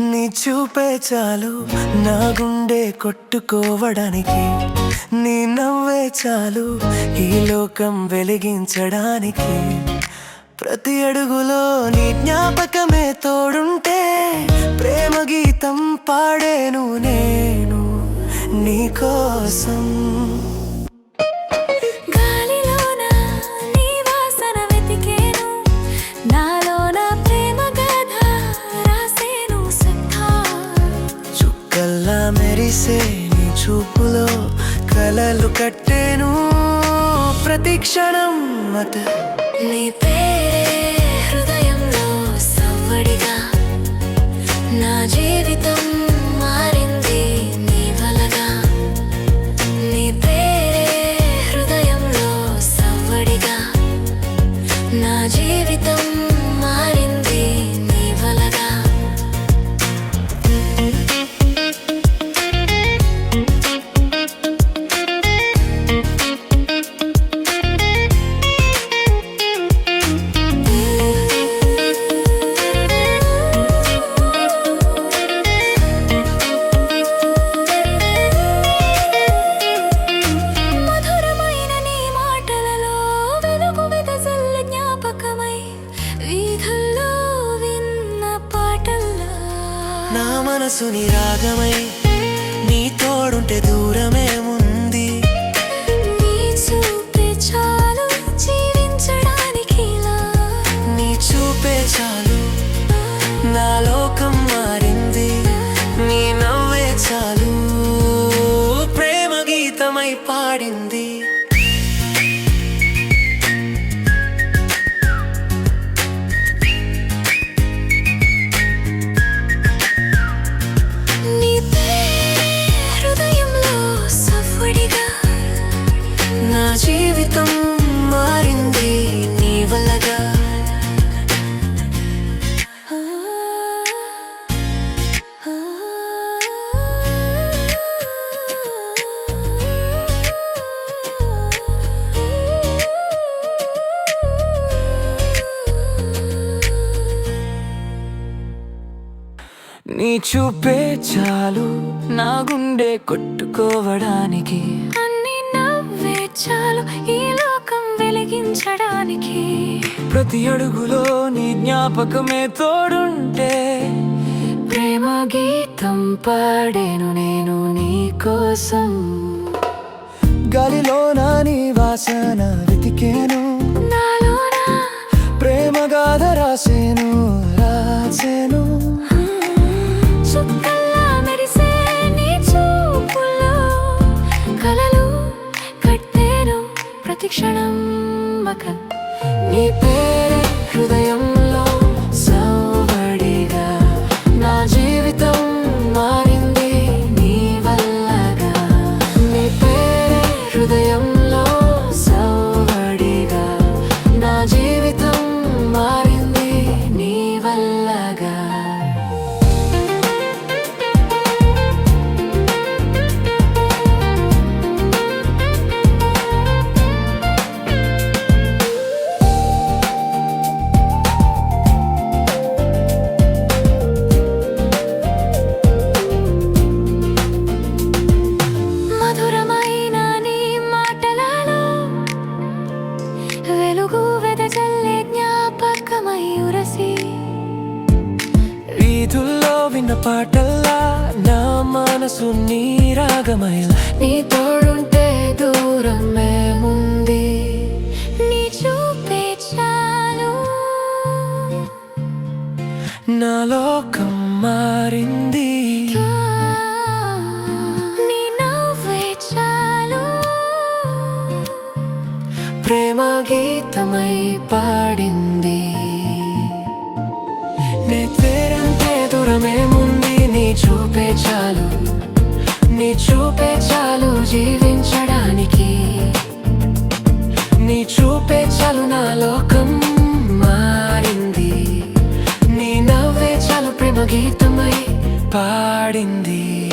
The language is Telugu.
నీ చూపే చాలు. నా గుండె కొట్టుకోవడానికి నీ నవ్వే చాలు. ఈ లోకం వెలిగించడానికి ప్రతి అడుగులో నీ జ్ఞాపకమే తోడుంటే ప్రేమ గీతం పాడేను నేను నీ కట్టేను ప్రతి క్షణం మత నీ పేరే నా మనసుని రాగమై నీ తోడుంటే దూరమే ఉంది. నీ చూపే చాలు జీవించడానికి నీ చూపే చాలు నా లోకం మారింది. నీ నవ్వే చాలు ప్రేమ గీతమై పాడింది. నీ చూపే చాలు. నా గుండె కొట్టుకోవడానికి. అన్ని నవ్వే చాలు. ఈ లోకం వెలిగించడానికి. ప్రతి అడుగులో నీ జ్ఞాపకమే తోడుంటే. ప్రేమ గీతం పాడేను నేను నీ కోసం. గాలిలో నా నీ వాసన వెతికేను. క్షణం మక నీ పాటల్లా నా మనసు నీ రాగమైల నీ తోడుంటే దూరమే ముంది నీ చూపే చాలు. నా లోకం మారింది. ప్రేమ గీతమై పాడింది. నే తేరంటే దూరమే చాలు గీతమై పాడింది.